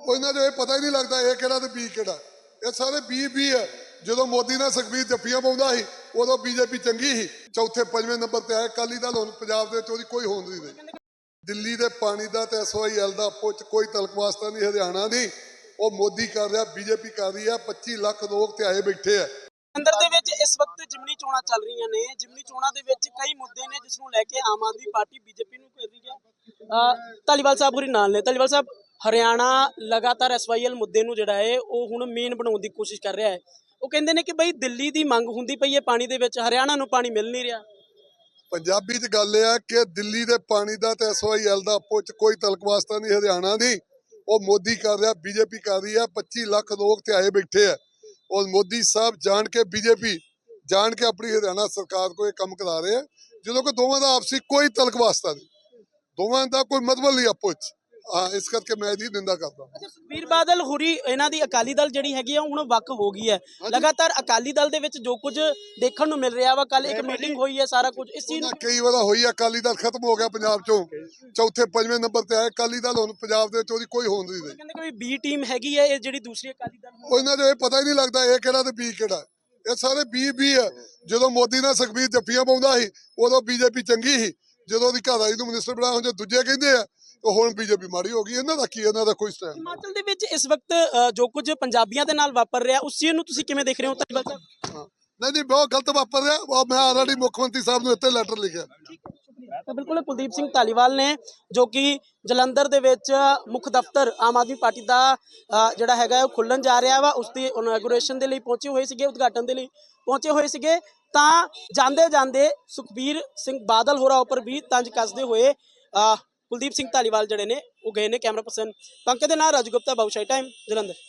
ਉਹ ਨੂੰ ਇਹ ਪਤਾ ਹੀ ਨਹੀਂ ਲੱਗਦਾ ਇਹ ਕਿਹੜਾ ਤੇ ਬੀ ਕਿਹੜਾ। ਇਹ ਸਾਰੇ ਬੀ ਬੀ ਹੈ ਜਦੋਂ ਮੋਦੀ ਨਾਲ ਸੁਖਬੀਰ ਜੱਫੀਆਂ ਪਾਉਂਦਾ ਸੀ, ਉਦੋਂ ਬੀਜੇਪੀ ਚੰਗੀ ਸੀ। ਚੌਥੇ, ਪੰਜਵੇਂ ਨੰਬਰ ਤੇ ਆਇਆ। ਅਕਾਲੀ ਦਲ ਹੁਣ ਪੰਜਾਬ ਦੇ ਵਿੱਚ ਉਹਦੀ ਕੋਈ ਹੋਂਦ ਨਹੀਂ ਰਹੀ। ਦਿੱਲੀ ਦੇ ਪਾਣੀ ਦਾ ਤੇ ਐਸਵਾਈਐਲ ਦਾ ਆਪੋ ਕੋਈ ਤਲਕ ਵਾਸਤਾ ਨਹੀਂ, ਹਰਿਆਣਾ ਦੀ। ਉਹ ਮੋਦੀ ਕਰ ਰਿਹਾ ਬੀਜੇਪੀ ਕਰ ਰਹੀ ਹੈ 25 ਲੱਖ ਲੋਕ ਤੇ ਆਏ ਬੈਠੇ ਆ। ਅੰਦਰ ਦੇ ਵਿੱਚ ਇਸ ਵਕਤ ਜਿਮਨੀ ਚੋਣਾਂ ਚੱਲ ਰਹੀਆਂ ਨੇ। ਜਿਮਨੀ ਚੋਣਾਂ ਦੇ ਵਿੱਚ ਕਈ ਮੁੱਦੇ ਨੇ, ਜਿਸ ਨੂੰ ਲੈ ਕੇ ਆਮ ਆਦਮੀ ਪਾਰਟੀ ਬੀਜੇਪੀ ਨੂੰ ਘੇਰ ਰਹੀ ਹੈ। ਧਾਲੀਵਾਲ ਸਾਹਿਬ ਹੋਰੀ ਨਾਲ ਨੇ। ਧਾਲੀਵਾਲ ਸਾਹਿਬ ਹਰਿਆਣਾ ਲਗਾਤਾਰ ਐਸਵਾਈਐਲ ਮੁੱਦੇ ਨੂੰ ਜਿਹੜਾ ਹੈ, ਉਹ ਹੁਣ ਮੇਨ ਬਣਾਉਣ ਦੀ ਕੋਸ਼ਿਸ਼ ਕਰ ਰਿਹਾ ਹੈ। ਉਹ ਕਹਿੰਦੇ ਨੇ ਕਿ ਬਈ ਦਿੱਲੀ ਦੀ ਮੰਗ ਹੁੰਦੀ ਪਈ ਹੈ ਪਾਣੀ ਦੇ ਵਿੱਚ, ਹਰਿਆਣਾ ਨੂੰ ਪਾਣੀ ਮਿਲ ਨਹੀਂ ਰਿਹਾ। ਪੰਜਾਬੀ ਚ ਗੱਲ ਇਹ ਆ ਕਿ ਦਿੱਲੀ ਦੇ ਪਾਣੀ ਦਾ ਤੇ ਐਸਵਾਈਐਲ ਦਾ ਆਪੋ ਚ ਕੋਈ ਤਲਕ ਵਾਸਤਾ ਨਹੀਂ, ਹਰਿਆਣਾ ਦੀ। ਉਹ ਮੋਦੀ ਕਰ ਰਿਹਾ ਬੀਜੇਪੀ ਕਰ ਰਹੀ ਹੈ 25 ਲੱਖ ਲੋਕ ਤੇ ਆਏ ਬੈਠੇ ਆ ਉਹ ਮੋਦੀ ਸਾਹਿਬ ਜਾਣ ਕੇ ਬੀਜੇਪੀ ਜਾਣ ਕੇ ਆਪਣੀ ਹਰਿਆਣਾ ਸਰਕਾਰ ਕੋਲ ਇਹ ਕੰਮ ਕਰਾ ਰਹੇ ਆ ਜਦੋਂ ਕਿ ਦੋਵਾਂ ਦਾ ਆਪਸੀ ਕੋਈ ਤਲਕ ਵਾਸਤਾ ਨਹੀਂ। ਦੋਵਾਂ ਦਾ ਕੋਈ ਮਤਲਬ ਨਹੀਂ ਆਪੋ ਚ। ਹਾਂ ਇਸ ਕਰਕੇ ਮੈਂ ਇਹਦੀ ਨਿੰਦਾ ਕਰਦਾ। ਅੱਛਾ ਸੁਖਬੀਰ ਬਾਦਲ ਹੋਰੀ ਇਹਨਾਂ ਦੀ ਅਕਾਲੀ ਦਲ ਜਿਹੜੀ ਹੈਗੀ ਆ ਹੁਣ ਵੱਖ ਹੋ ਗਈ ਹੈ। ਲਗਾਤਾਰ ਅਕਾਲੀ ਦਲ ਦੇ ਵਿੱਚ ਜੋ ਕੁਝ ਦੇਖਣ ਨੂੰ ਮਿਲ ਰਿਹਾ ਵਾ ਕੱਲ ਇੱਕ ਮੀਟਿੰਗ ਹੋਈ ਹੈ ਸਾਰਾ ਕੁਝ। ਇਸ ਚੀਜ਼ ਨੂੰ ਉਹਨਾਂ ਕਈ ਵਾਰ ਹੋਈ ਅਕਾਲੀ ਦਲ ਖਤਮ ਹੋ ਗਿਆ ਪੰਜਾਬ ਚੋਂ। ਚੌਥੇ ਪੰਜਵੇਂ ਨੰਬਰ ਤੇ ਆਇਆ ਅਕਾਲੀ ਦਲ ਹੁਣ ਪੰਜਾਬ ਦੇ ਵਿੱਚ ਉਹਦੀ ਕੋਈ ਹੋਂਦ ਨਹੀਂ ਰਹੀ। ਕਹਿੰਦੇ ਕਿ ਬੀ ਟੀਮ ਹੈਗੀ ਹੈ ਇਹ ਜਿਹੜੀ ਦੂਸਰੀ ਅਕਾਲੀ ਦਲ ਉਹ ਇਹਨਾਂ ਨੂੰ ਇਹ ਪਤਾ ਹੀ ਨਹੀਂ ਲੱਗਦਾ ਇਹ ਕਿਹੜਾ ਤੇ ਬੀ ਕਿਹੜਾ। ਇਹ ਸਾਰੇ ਬੀ ਬੀ ਹੈ ਜਦੋਂ ਮੋਦੀ ਨਾਲ ਸੁਖਬੀਰ ਜੱਫੀਆਂ ਪਾਉਂਦਾ ਸੀ ਉਦੋਂ ਬੀਜੇਪੀ ਚੰਗੀ ਸੀ। ਜਦੋਂ ਉਹਦੀ ਘਰ ਵਾਲੀ ਨੂੰ ਮਿਨਿਸਟਰ ਬਣਾਇਆ ਜੇ ਦੂਜੇ ਕਹਿੰਦੇ ਆ ਹੁਣ ਬੀਜੇਪੀ ਮਾੜੀ ਹੋ ਗਈ ਇਹਨਾਂ ਦਾ ਕੀ ਇਹਨਾਂ ਦਾ ਕੋਈ ਸਟੈਂਡ ਹਿਮਾਚਲ ਦੇ ਵਿੱਚ ਇਸ ਵਕਤ ਜੋ ਕੁਝ ਪੰਜਾਬੀਆਂ ਦੇ ਨਾਲ ਵਾਪਰ ਰਿਹਾ ਉਸ ਚੀਜ਼ ਨੂੰ ਤੁਸੀਂ ਕਿਵੇਂ ਦੇਖ ਰਹੇ ਹੋ ਧਾਲੀਵਾਲ ਸਾਹਿਬ। ਨਹੀਂ ਨਹੀਂ ਬਹੁਤ ਗਲਤ ਵਾਪਰ ਰਿਹਾ। ਉਹ ਮੈਂ ਆਲਰੇਡੀ ਮੁੱਖ ਮੰਤਰੀ ਸਾਹਿਬ ਨੂੰ ਇੱਥੇ ਲੈਟਰ ਲਿਖਿਆ। ਤਾਂ ਬਿਲਕੁਲ ਕੁਲਦੀਪ ਸਿੰਘ ਧਾਲੀਵਾਲ ਨੇ ਜੋ ਕਿ ਜਲੰਧਰ ਦੇ ਵਿੱਚ ਮੁੱਖ ਦਫ਼ਤਰ ਆਮ ਆਦਮੀ ਪਾਰਟੀ ਦਾ ਜਿਹੜਾ ਹੈਗਾ ਉਹ ਖੁੱਲਣ ਜਾ ਰਿਹਾ ਵਾ। ਉਸ ਦੀ ਇਨੋਗ੍ਰੇਸ਼ਨ ਦੇ ਲਈ ਪਹੁੰਚੇ ਹੋਏ ਸੀਗੇ ਉਦਘਾਟਨ ਦੇ ਲਈ ਪਹੁੰਚੇ ਹੋਏ ਸੀਗੇ। ਤਾਂ ਜਾਂਦੇ ਜਾਂਦੇ ਸੁਖਬੀਰ ਸਿੰਘ ਬਾਦਲ ਹੋਰਾਂ ਉੱਪਰ ਵੀ ਤੰਜ ਕੱਸਦੇ ਹੋਏ ਕੁਲਦੀਪ ਸਿੰਘ ਧਾਲੀਵਾਲ ਜਿਹੜੇ ਨੇ, ਉਹ ਗਏ ਨੇ ਕੈਮਰਾ ਪਰਸਨ। ਪੰਕਜ ਦੇ ਨਾਲ ਰਾਜਗੁਪਤਾ ਬਾਬੂਸ਼ਾਹੀ ਟਾਈਮ, ਜਲੰਧਰ।